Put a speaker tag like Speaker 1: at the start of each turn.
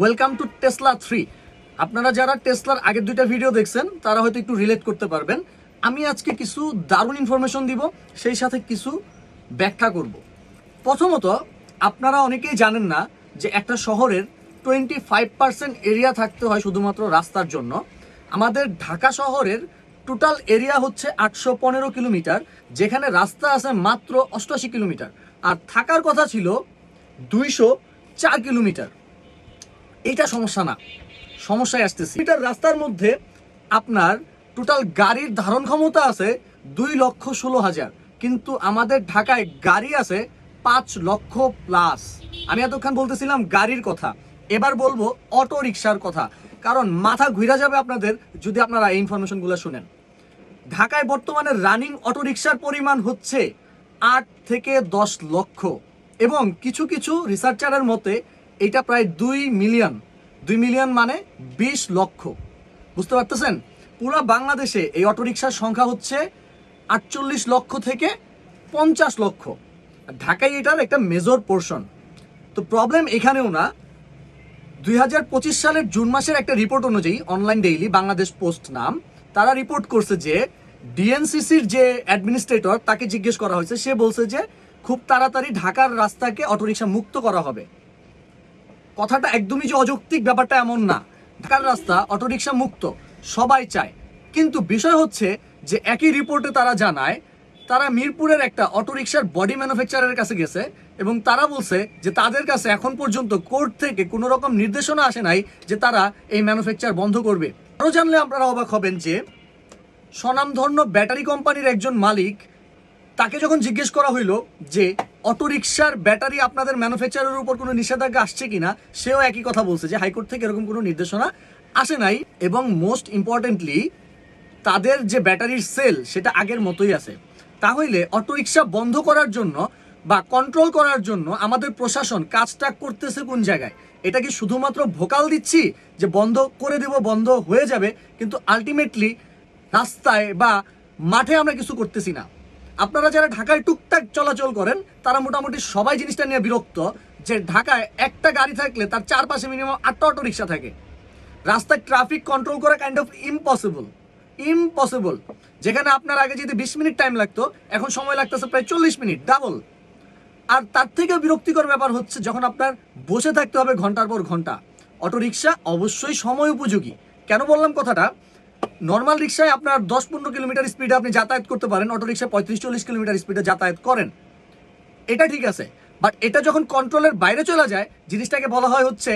Speaker 1: Welcome to Tesla three আপনারা যারা টেসলার আগের দুইটা ভিডিও দেখছেন, তারা হয়তো একটু রিলেট করতে পারবেন। আমি আজকে কিছু দারুণ ইনফরমেশন দিব, সেই সাথে কিছু ব্যাখ্যা করব। প্রথমত, আপনারা অনেকেই জানেন না যে একটা শহরের টোয়েন্টি ফাইভ পার্সেন্ট এরিয়া থাকতে হয় শুধুমাত্র রাস্তার জন্য। আমাদের ঢাকা শহরের টোটাল এরিয়া হচ্ছে আটশো পনেরো কিলোমিটার, যেখানে রাস্তা আছে মাত্র অষ্টআশি কিলোমিটার। আর থাকার কথা ছিল দুইশো চার কিলোমিটার। এইটা সমস্যা না। সমস্যায় আসতেছি। মিটার রাস্তার মধ্যে আপনার টোটাল গাড়ির ধারণ ক্ষমতা আছে দুই লক্ষ ষোলো হাজার। কিন্তু আমাদের ঢাকায় গাড়ি আছে পাঁচ লক্ষ প্লাস আমি এতক্ষণ বলতেছিলাম গাড়ির কথা। এবার বলব অটো রিক্সার কথা। কারণ মাথা ঘুরে যাবে আপনাদের যদি আপনারা এই ইনফরমেশনগুলো শুনেন। ঢাকায় বর্তমানে রানিং অটোরিকশার পরিমাণ হচ্ছে আট থেকে দশ লক্ষ। এবং কিছু কিছু রিসার্চারের মতে এটা প্রায় দুই মিলিয়ন। দুই মিলিয়ন মানে বিশ লক্ষ। বুঝতে পারতেছেন? পুরো বাংলাদেশে এই অটোরিকশার সংখ্যা হচ্ছে আটচল্লিশ লক্ষ থেকে পঞ্চাশ লক্ষ। ঢাকায় এটার একটা মেজর পোর্শন তো প্রবলেম এখানেও না। দুই হাজার পঁচিশ সালের জুন মাসের একটা রিপোর্ট অনুযায়ী অনলাইন ডেইলি বাংলাদেশ পোস্ট নাম, তারা রিপোর্ট করছে যে ডিএনসিসির যে অ্যাডমিনিস্ট্রেটর তাকে জিজ্ঞেস করা হয়েছে। সে বলছে যে খুব তাড়াতাড়ি ঢাকার রাস্তাকে অটোরিকশা মুক্ত করা হবে। কথাটা একদমই যে অযৌক্তিক ব্যাপারটা এমন না। ঢাকার রাস্তা অটোরিকশা মুক্ত, সবাই চায়। কিন্তু বিষয় হচ্ছে যে একই রিপোর্টে তারা জানায়, তারা মিরপুরের একটা অটোরিকশার বডি ম্যানুফ্যাকচারের কাছে গেছে এবং তারা বলছে যে তাদের কাছে এখন পর্যন্ত কোর্ট থেকে কোনো রকম নির্দেশনা আসে নাই যে তারা এই ম্যানুফ্যাকচার বন্ধ করবে। আরও জানলে আপনারা অবাক হবেন যে স্বনামধন্য ব্যাটারি কোম্পানির একজন মালিক তাকে যখন জিজ্ঞেস করা হইল যে অটোরিকশার ব্যাটারি আপনাদের ম্যানুফ্যাকচারের উপর কোনো নিষেধাজ্ঞা আসছে কিনা, সেও একই কথা বলছে যে হাইকোর্ট থেকে এরকম কোনো নির্দেশনা আসে নাই এবং মোস্ট ইম্পর্টেন্টলি তাদের যে ব্যাটারির সেল সেটা আগের মতোই আছে। তাহলে অটোরিকশা বন্ধ করার জন্য বা কন্ট্রোল করার জন্য আমাদের প্রশাসন কাজটা করতেছে কোন জায়গায়? এটা কি শুধুমাত্র ভোকাল দিচ্ছি যে বন্ধ করে দেব, বন্ধ হয়ে যাবে, কিন্তু আলটিমেটলি রাস্তায় বা মাঠে আমরা কিছু করতেছি না। আপনারা যারা ঢাকায় টুকটাক চলাচল করেন, তারা মোটামুটি সবাই জিনিসটা নিয়ে বিরক্ত যে ঢাকায় একটা গাড়ি থাকলে তার চারপাশে মিনিমাম আটটা অটো রিক্সা থাকে। রাস্তায় ট্রাফিক কন্ট্রোল করা কাইন্ড অফ ইম্পসিবল ইম্পসিবল যেখানে আপনার আগে যদি বিশ মিনিট টাইম লাগতো, এখন সময় লাগতেছে প্রায় চল্লিশ মিনিট ডাবল আর তার থেকেও বিরক্তিকর ব্যাপার হচ্ছে যখন আপনার বসে থাকতে হবে ঘণ্টার পর ঘণ্টা। অটো রিক্সা অবশ্যই সময় উপযোগী। কেন বললাম কথাটা? নর্মাল রিক্সায় আপনার দশ পনেরো কিলোমিটার স্পিডে আপনি যাতায়াত করতে পারেন অটো রিক্সায় পঁয়ত্রিশ চল্লিশ কিলোমিটার স্পিডে যাতায়াত করেন। এটা ঠিক আছে বাট এটা যখন কন্ট্রোলের বাইরে চলে যায়, জিনিসটাকে বলা হয় হচ্ছে